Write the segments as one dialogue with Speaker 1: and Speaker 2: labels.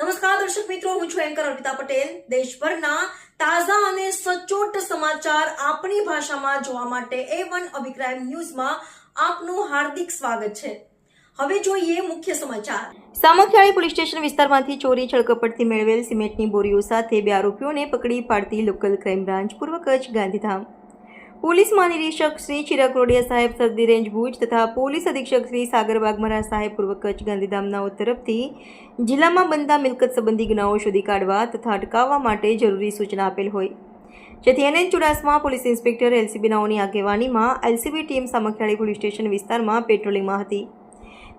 Speaker 1: નમસ્કાર, દર્શક મિત્રો, હું છું એન્કર અર્પિતા પટેલ. દેશભરના તાજા અને સચોટ સમાચાર આપણી ભાષામાં જોવા માટે એ વન અભિક્રાઇમ ન્યૂઝમાં આપનું હાર્દિક સ્વાગત છે. હવે જોઈએ મુખ્ય સમાચાર. સામખિયાળી પોલીસ સ્ટેશન વિસ્તારમાંથી ચોરી છળકપટથી મેળવેલ સિમેન્ટની બોરીઓ સાથે બે આરોપીઓને પકડી પાડતી લોકલ ક્રાઇમ બ્રાન્ચ પૂર્વ કચ્છ ગાંધીધામ. પોલીસ મહાનિરીક્ષક શ્રી ચિરાગ રોડિયા સાહેબ સરદી રેન્જ ભુજ તથા પોલીસ અધિક્ષક શ્રી સાગર વાઘમરા સાહેબ પૂર્વ કચ્છ ગાંધીધામનાઓ તરફથી જિલ્લામાં બનતા મિલકત સંબંધી ગુનાઓ શોધી કાઢવા તથા અટકાવવા માટે જરૂરી સૂચના આપેલ હોય. જેથી NN Chudasama police inspector LCB નાઓની આગેવાનીમાં LCB team Samakhiyali police station વિસ્તારમાં પેટ્રોલિંગમાં હતી.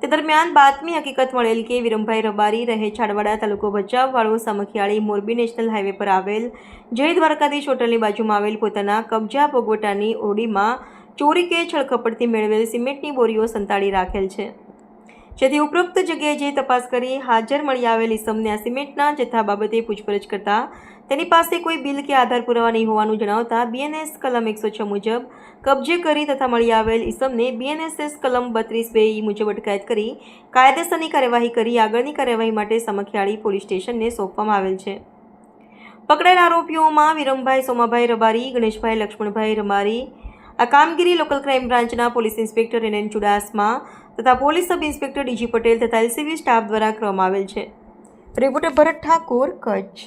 Speaker 1: તે દરમિયાન બાતમી હકીકત મળેલ કે વિરમભાઈ રબારી રહે છાડવાડા તાલુકો ભચાઉવાળો સમખિયાળી, મોરબી નેશનલ હાઈવે પર આવેલ જય દ્વારકાધીશ હોટલની બાજુમાં આવેલ પોતાના કબજા ભોગવટાની ઓડીમાં ચોરી કે છળખપટથી મેળવેલ સિમેન્ટની બોરીઓ સંતાડી રાખેલ છે. જેથી ઉપરોક્ત જગ્યાએ જે તપાસ કરી હાજર મળી આવેલ ઇસમને આ સિમેન્ટના જથ્થા બાબતે પૂછપરછ કરતા તેની પાસે કોઈ બિલ કે આધાર પુરાવા નહીં હોવાનું જણાવતા બીએનએસ કલમ એકસો છ મુજબ કબજે કરી તથા મળી આવેલ ઇસમને બીએનએસએસ કલમ બત્રીસ બે ઈ મુજબ અટકાયત કરી કાયદેસરની કાર્યવાહી કરી આગળની કાર્યવાહી માટે સમખિયાળી પોલીસ સ્ટેશનને સોંપવામાં આવેલ છે. પકડાયેલ આરોપીઓમાં વિરમભાઈ, સોમાભાઈ રબારી, ગણેશભાઈ, લક્ષ્મણભાઈ રબારી, આ કામગીરી લોકલ ક્રાઇમ બ્રાન્ચના police inspector N N Chudasama તથા police sub inspector DG Patel તથા એલસીબી સ્ટાફ દ્વારા કરવામાં આવેલ છે. રિપોર્ટર ભરત ઠાકોર, કચ્છ.